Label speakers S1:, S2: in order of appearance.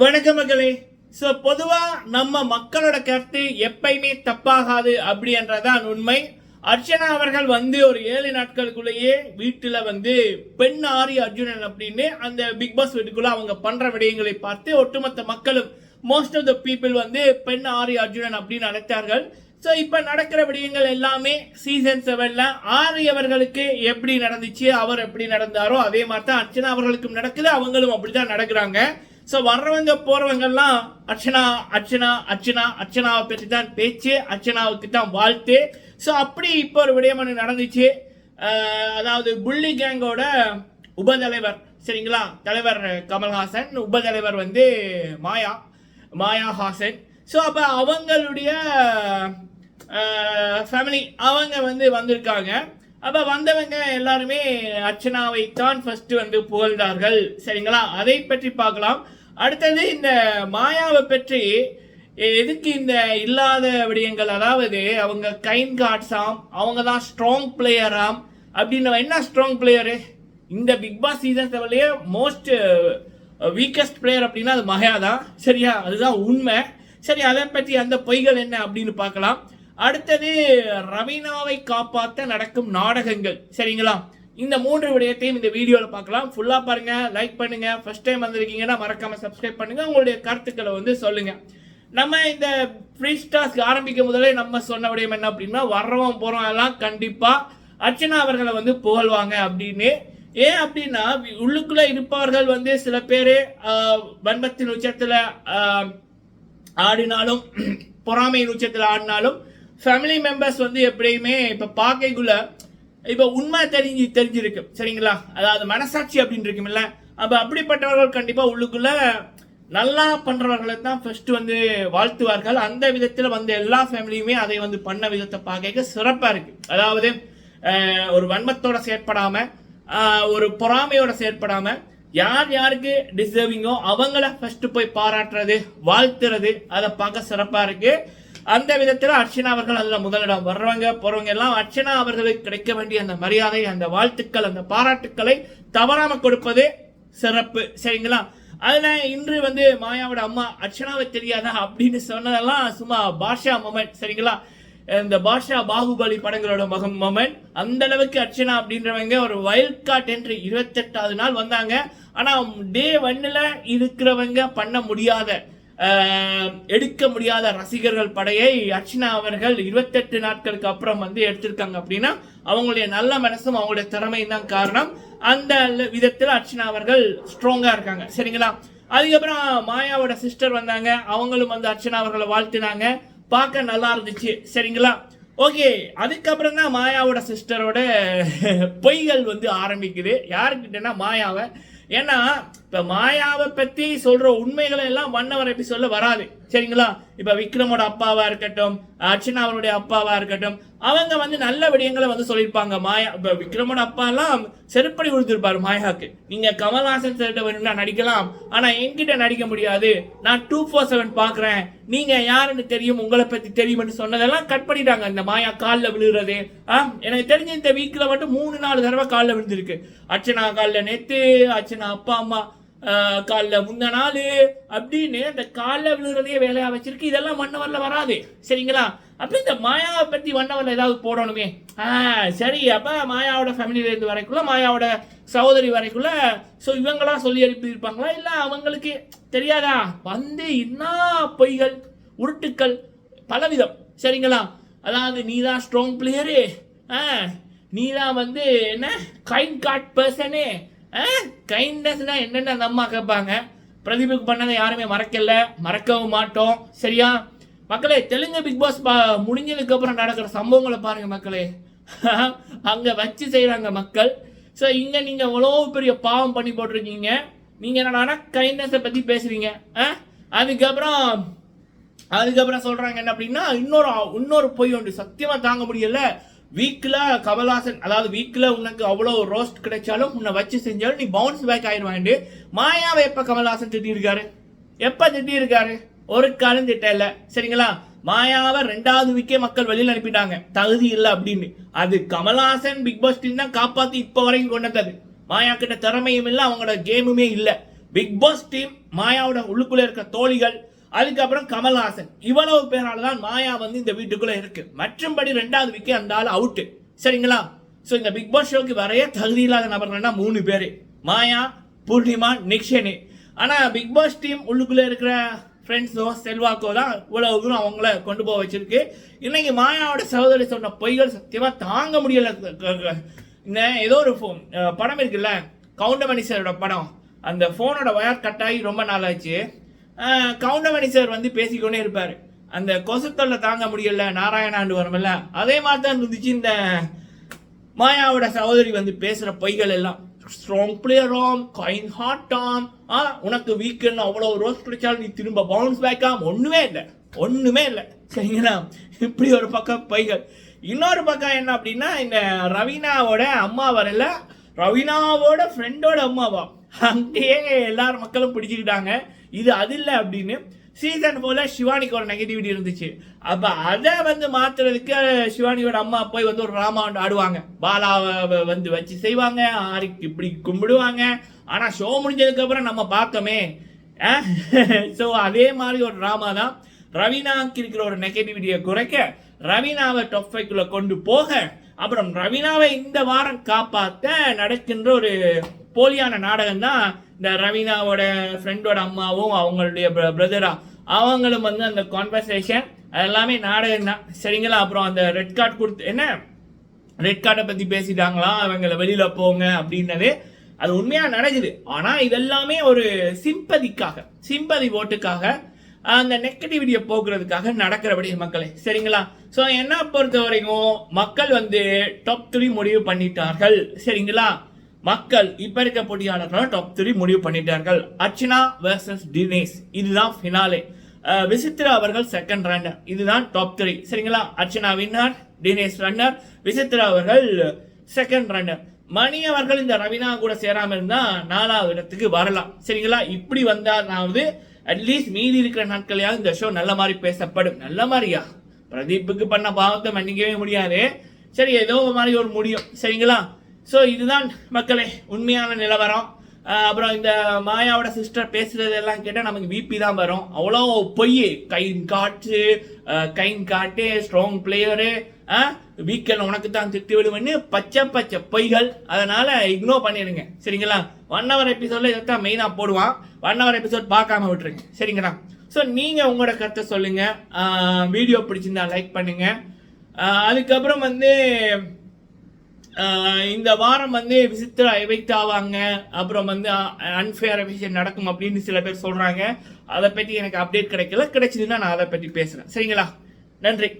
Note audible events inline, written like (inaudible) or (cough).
S1: வணக்க மக்களே. ஸோ பொதுவாக நம்ம மக்களோட கருத்து எப்பயுமே தப்பாகாது அப்படின்றதான் உண்மை. அர்ச்சனா அவர்கள் வந்து ஒரு ஏழு நாட்களுக்குள்ளேயே வீட்டில் வந்து பெண் ஆரி அர்ஜுனன் அப்படின்னு அந்த பிக் பாஸ் வீட்டுக்குள்ள அவங்க பண்ற விடயங்களை பார்த்து ஒட்டுமொத்த மக்களும் மோஸ்ட் ஆஃப் த பீப்புள் வந்து பெண் ஆரி அர்ஜுனன் அப்படின்னு அழைத்தார்கள். ஸோ இப்போ நடக்கிற விடயங்கள் எல்லாமே சீசன் செவனில் ஆரி அவர்களுக்கு எப்படி நடந்துச்சு அவர் எப்படி நடந்தாரோ அதே மாதிரி தான் அர்ச்சனா அவர்களுக்கும் நடக்குது அவங்களும் அப்படி தான் நடக்கிறாங்க. ஸோ வர்றவங்க போகிறவங்கெல்லாம் அர்ச்சனா அர்ச்சனா அர்ச்சனா அர்ச்சனாவை பற்றி தான் பேச்சு அர்ச்சனாவுக்கு தான் வாழ்த்து. ஸோ அப்படி இப்போ ஒரு விடயம் நடந்துச்சு. அதாவது புள்ளி கேங்கோட உபதலைவர் சரிங்களா? தலைவர் கமல்ஹாசன் உபதலைவர் வந்து மாயா மாயா ஹாசன். ஸோ அப்போ அவங்களுடைய ஃபேமிலி அவங்க வந்து வந்திருக்காங்க. அப்போ வந்தவங்க எல்லாருமே அர்ச்சனாவை தான் ஃபர்ஸ்ட் வந்து புகழ்ந்தார்கள் சரிங்களா? அதை பற்றி பார்க்கலாம். அடுத்தது இந்த மாயாவை பற்றி எதுக்கு இந்த இல்லாத விடயங்கள் அதாவது அவங்க கைன் கார்ட்ஸாம் அவங்க தான் ஸ்ட்ராங் பிளேயராம் அப்படின்னு என்ன ஸ்ட்ராங் பிளேயரு இந்த பிக் பாஸ் சீசன் செவன்லேயே மோஸ்ட் வீக்கஸ்ட் பிளேயர் அப்படின்னா அது மகா தான். சரியா? அதுதான் உண்மை. சரி அதை பற்றி அந்த பொய்கள் என்ன அப்படின்னு பார்க்கலாம். அடுத்தது ரவீனாவை காப்பாற்ற நடக்கும் நாடகங்கள். சரிங்களா? இந்த மூன்று விடயத்தையும் இந்த வீடியோவில் பார்க்கலாம். ஃபுல்லாக பாருங்கள் லைக் பண்ணுங்கள் ஃபஸ்ட் டைம் வந்திருக்கீங்கன்னா மறக்காமல் சப்ஸ்கிரைப் பண்ணுங்கள் உங்களுடைய கருத்துக்களை வந்து சொல்லுங்கள் நம்ம இந்த ஃப்ரீ ஸ்டாஸ்க்கு ஆரம்பிக்கும் முதலே நம்ம சொன்ன விடயம் என்ன அப்படின்னா வர்றவன் போகிறோம் எல்லாம் கண்டிப்பாக அர்ச்சனா அவர்களை வந்து புகழ்வாங்க அப்படின்னு. ஏன் அப்படின்னா உள்ளுக்குள்ள இருப்பவர்கள் வந்து சில பேர் வன்மத்தின் உச்சத்தில் ஆடினாலும் (clears throat) பொறாமையின் உச்சத்தில் ஆடினாலும் ஃபேமிலி மெம்பர்ஸ் வந்து எப்படியுமே இப்போ பார்க்கக்குள்ள இப்போ உண்மை தெரிஞ்சு தெரிஞ்சிருக்கு. சரிங்களா? அதாவது மனசாட்சி அப்படின்னு இருக்குமில்ல? அப்போ அப்படிப்பட்டவர்கள் கண்டிப்பாக உள்ளுக்குள்ள நல்லா பண்ணுறவர்களை தான் ஃபர்ஸ்ட் வந்து வாழ்த்துவார்கள். அந்த விதத்தில் வந்து எல்லா ஃபேமிலியுமே அதை வந்து பண்ண விதத்தை பார்க்க சிறப்பாக இருக்கு. அதாவது ஒரு வன்மத்தோட செயற்படாமல் ஒரு பொறாமையோட செயற்படாமல் யார் யாருக்கு டிசர்விங்கோ அவங்கள ஃபர்ஸ்ட் போய் பாராட்டுறது வாழ்த்துறது அதை பார்க்க சிறப்பாக இருக்குது அந்த விதத்தில் அர்ச்சனா அவர்கள் அதில் முதலிடம் வர்றவங்க போறவங்க எல்லாம் அர்ச்சனா அவர்களுக்கு கிடைக்க வேண்டிய அந்த மரியாதை அந்த வாழ்த்துக்கள் அந்த பாராட்டுக்களை தவறாம கொடுப்பது சிறப்பு. சரிங்களா? அதில் இன்று வந்து மாயாவோட அம்மா அர்ச்சனாவை தெரியாதா அப்படின்னு சொன்னதெல்லாம் சும்மா பாஷா மொமெண்ட் சரிங்களா? இந்த பாஷா பாகுபலி படங்களோட மகன் மொமெண்ட். அந்த அளவுக்கு அர்ச்சனா அப்படின்றவங்க ஒரு வைல்ட் கார்ட் என்று இருபத்தெட்டாவது நாள் வந்தாங்க. ஆனால் டே ஒன்னில் இருக்கிறவங்க பண்ண முடியாத எடுக்க முடியாத ரசிகர்கள் படையை அர்ச்சனா அவர்கள் இருபத்தெட்டு நாட்களுக்கு அப்புறம் வந்து எடுத்திருக்காங்க அப்படின்னா அவங்களுடைய நல்ல மனசும் அவங்களுடைய திறமையும் தான் காரணம். அந்த விதத்தில் அர்ச்சனா அவர்கள் ஸ்ட்ராங்காக இருக்காங்க. சரிங்களா? அதுக்கப்புறம் மாயாவோட சிஸ்டர் வந்தாங்க. அவங்களும் வந்து அர்ச்சனா அவர்களை வாழ்த்தினாங்க. பார்க்க நல்லா இருந்துச்சு. சரிங்களா? ஓகே அதுக்கப்புறம் தான் மாயாவோட சிஸ்டரோட பொய்கள் வந்து ஆரம்பிக்குது. யாருக்கிட்டனா மாயாவை. ஏன்னா இப்போ மாயாவை பத்தி சொல்ற உண்மைகளை எல்லாம் மன்னவர் எபிசோடில் வராது. சரிங்களா? இப்ப விக்ரமோட அப்பாவா இருக்கட்டும் அர்ச்சனா அவருடைய அப்பாவா இருக்கட்டும் அவங்க வந்து நல்ல விடயங்களை வந்து சொல்லியிருப்பாங்க. மாயா இப்ப விக்ரமோட அப்பா எல்லாம் செருப்படி கொடுத்துருப்பாரு மாயாக்கு. நீங்க கமல்ஹாசன் சார்கிட்ட வேணும்னா நடிக்கலாம். ஆனா என்கிட்ட நடிக்க முடியாது. நான் டூ ஃபோர் செவன் பாக்குறேன். நீங்க யாருன்னு தெரியும் உங்களை பத்தி தெரியும்னு சொன்னதெல்லாம் கட் பண்ணிட்டாங்க. இந்த மாயா காலில் விழுறது. ஆ எனக்கு தெரிஞ்ச இந்த வீக்ல மட்டும் மூணு நாலு தடவை காலில் விழுந்திருக்கு. அர்ச்சனா காலில் நேத்து அர்ச்சனா அப்பா அம்மா காலில் முந்த நாள் அப்படின்னு இந்த காலில் விழுகிறதையே வேலையாக வச்சிருக்கு. இதெல்லாம் மன்னவரில் வராது. சரிங்களா? அப்போ இந்த மாயாவை பற்றி மன்னவரில் ஏதாவது போடணுமே. ஆ சரி அப்போ மாயாவோட ஃபேமிலியிலேருந்து வரைக்குள்ள மாயாவோட சகோதரி வரைக்குள்ள ஸோ இவங்களாம் சொல்லி அனுப்பி இருப்பாங்களா? அவங்களுக்கு தெரியாதா? வந்து என்ன பொய்கள் உருட்டுக்கள் பலவிதம். சரிங்களா? அதாவது நீ தான் ஸ்ட்ராங் பிளேயரு ஆ நீ தான் வந்து என்ன? கைண்ட் கார்ட் பர்சனு கைண்ட்னஸ்னால் என்னென்ன அந்த அம்மா கேட்பாங்க? பிரதீபுக்கு பண்ணதை யாருமே மறக்கல மறக்கவும் மாட்டோம். சரியா? மக்களே தெலுங்கு பிக் பாஸ் பா முடிஞ்சதுக்கு அப்புறம் நடக்கிற சம்பவங்களை பாருங்க மக்களே. (laughs) அங்க வச்சு செய்கிறாங்க மக்கள். ஸோ இங்க நீங்க எவ்வளோ பெரிய பாவம் பண்ணி போட்டிருக்கீங்க. நீங்க என்னடானா கைண்ட்னஸை பத்தி பேசுறீங்க. ஆ? அதுக்கப்புறம் அதுக்கப்புறம் சொல்றாங்க என்ன அப்படின்னா இன்னொரு இன்னொரு பொய் உண்டு. சத்தியமா தாங்க முடியல. வீக்கில் கமல்ஹாசன் அதாவது வீக்கில் உனக்கு அவ்வளோ ரோஸ்ட் கிடைச்சாலும் உன்னை வச்சு செஞ்சாலும் நீ பவுன்ஸ் பேக் ஆயிடுவாண்டு மாயாவை எப்போ கமல்ஹாசன் திட்டியிருக்காரு? எப்போ திட்டியிருக்காரு? ஒரு காலம் திட்ட இல்லை. சரிங்களா? மாயாவை ரெண்டாவது வீக்கே மக்கள் வெளியில் அனுப்பிட்டாங்க. தகுதி இல்லை அப்படின்னு. அது கமல்ஹாசன் பிக் பாஸ் டீம் தான் காப்பாற்றி இப்போ வரைக்கும் கொண்டு வந்தது மாயா கிட்ட திறமையும் இல்லை அவங்களோட கேமுமே இல்லை. பிக் பாஸ் டீம் மாயாவோட உள்ளுக்குள்ளே இருக்க தோழிகள் அதுக்கப்புறம் கமல்ஹாசன். இவ்வளவு பேரால் தான் மாயா வந்து இந்த வீட்டுக்குள்ள இருக்கு. மற்றும்படி ரெண்டாவது விக்கே அந்த ஆள் அவுட்டு சரிங்களா? ஸோ இந்த பிக் பாஸ் ஷோக்கு வரைய தகுதி இல்லாத நபர்கள்னா மூணு பேர். மாயா பூர்ணிமா நிக்ஷனி. ஆனால் பிக் பாஸ் டீம் உள்ளுக்குள்ளே இருக்கிற ஃப்ரெண்ட்ஸோ செல்வாக்கோ தான் இவ்வளவு தூரம் அவங்கள கொண்டு போக வச்சிருக்கு. இன்னைக்கு மாயாவோட சகோதரி சொன்ன பொய்கள் சத்தியமாக தாங்க முடியல. இந்த ஏதோ ஒரு phone, படம் இருக்குல்ல? கவுண்டமணி சாரோட படம். அந்த ஃபோனோட ஒயர் கட் ஆகி ரொம்ப நாள் ஆச்சு. கவுண்டமணி சார் வந்து பேசிக்கொண்டே இருப்பார். அந்த கொசுத்தொல்லை தாங்க முடியல நாராயணாண்டு வரும்ல அதே மாதிரி தான் இருந்துச்சு இந்த மாயாவோட சகோதரி வந்து பேசுகிற பொய்கள் எல்லாம். ஸ்ட்ராங் பிளேயராம் கைன் ஹார்ட்டாம் ஆ உனக்கு வீக்கெண்ட் அவ்வளோ ரோஸ் பிடிச்சாலும் நீ திரும்ப பவுன்ஸ் பேக்காம் ஒன்றுமே இல்லை ஒன்றுமே இல்லை. சரிங்களா? இப்படி ஒரு பக்கம் பொய்கள். இன்னொரு பக்கம் என்ன அப்படின்னா இந்த ரவீனாவோட அம்மா வரல ரவீனாவோட ஃப்ரெண்டோட அம்மாவா? அங்கேயே எல்லார் மக்களும் பிடிச்சிக்கிட்டாங்க. இது அது இல்லை அப்படின்னு சீசன் போல சிவானிக்கு ஒரு நெகட்டிவிட்டி இருந்துச்சு. அப்போ அதை வந்து மாத்துறதுக்கு சிவானியோட அம்மா போய் வந்து ஒரு ராமாவண்ட் ஆடுவாங்க. பாலாவை வந்து வச்சு செய்வாங்க ஆரிக்கு இப்படி கும்பிடுவாங்க. ஆனால் ஷோ முடிஞ்சதுக்கப்புறம் நம்ம பார்த்தோமே. ஸோ அதே மாதிரி ஒரு ட்ராமா தான் ரவீனாக்கு இருக்கிற ஒரு நெகட்டிவிட்டியை குறைக்க ரவீனாவை டாப் கொண்டு போக அப்புறம் ரவீனாவை இந்த வாரம் காப்பாற்ற நடக்கின்ற ஒரு போலியான நாடகம் தான் இந்த ரவீனாவோட ஃப்ரெண்டோட அம்மாவும் அவங்களுடைய பிரதரா அவங்களும் வந்து அந்த கான்வர்சேஷன் எல்லாமே நாடகம் தான். சரிங்களா? அப்புறம் அந்த ரெட் கார்டு கொடுத்து என்ன? ரெட் கார்டை பற்றி பேசிட்டாங்களா? அவங்கள வெளியில் போங்க அப்படின்னது அது உண்மையாக நடக்குது. ஆனால் இதெல்லாமே ஒரு சிம்பதிக்காக சிம்பதி ஓட்டுக்காக அந்த நெகட்டிவிட்டியை போக்குறதுக்காக நடக்கிறபடி மக்களே சரிங்களா? ஸோ என்ன பொறுத்த வரைக்கும் மக்கள் வந்து டாப் த்ரீ முடிவு பண்ணிட்டார்கள் சரிங்களா? மக்கள் இப்ப இருக்க போட்டியாளர்கள் டாப் த்ரீ முடிவு பண்ணிட்டார்கள். அர்ச்சனா வேர்சஸ் தினேஷ். இதுதான் ஃபினாலே விசித்ரா அவர்கள் செகண்ட் ரன்னர் இதுதான் டாப் த்ரீ சரிங்களா? அர்ச்சனா வின்னர் தினேஷ் ரன்னர் விசித்ரா அவர்கள் செகண்ட் ரன்னர் மணி அவர்கள் இந்த ரவினா கூட சேராம இருந்தா நாலாவது இடத்துக்கு வரலாம். சரிங்களா? இப்படி வந்தாலாவது அட்லீஸ்ட் மீதி இருக்கிற நாட்களையாவது இந்த ஷோ நல்ல மாதிரி பேசப்படும். நல்ல மாதிரியா? பிரதீப்புக்கு பண்ண பாவத்தை மன்னிக்கவே முடியாது. சரி ஏதோ ஒரு மாதிரி ஒரு முடியும். சரிங்களா? ஸோ இதுதான் மக்களே உண்மையான நிலவரம். அப்புறம் இந்த மாயாவோட சிஸ்டர் பேசுறது எல்லாம் கேட்டால் நமக்கு பிபி தான் வரும். அவ்வளோ பொய். கைன் காட்டு கைன் காட்டு ஸ்ட்ராங் பிளேயரு வீக்கெண்ட் உனக்கு தான் திட்டு விடுவேன்னு பச்சை பச்சை பொய்கள். அதனால இக்னோர் பண்ணிடுங்க. சரிங்களா? ஒன் ஹவர் எபிசோட்ல இதைத்தான் மெயினாக போடுவான். ஒன் ஹவர் எபிசோட் பார்க்காம விட்டுருங்க. சரிங்களா? ஸோ நீங்கள் உங்களோட கருத்தை சொல்லுங்கள் வீடியோ பிடிச்சிருந்தா லைக் பண்ணுங்கள் அதுக்கப்புறம் வந்து இந்த வாரம் வந்து விசித்திரா எவிக்ட் ஆவாங்க அப்புறம் வந்து அன்ஃபேர் விஷயம் நடக்கும் அப்படின்னு சில பேர் சொல்கிறாங்க அதை பற்றி எனக்கு அப்டேட் கிடைக்கல. கிடைச்சதுன்னா நான் அதை பற்றி பேசுகிறேன் சரிங்களா? நன்றி.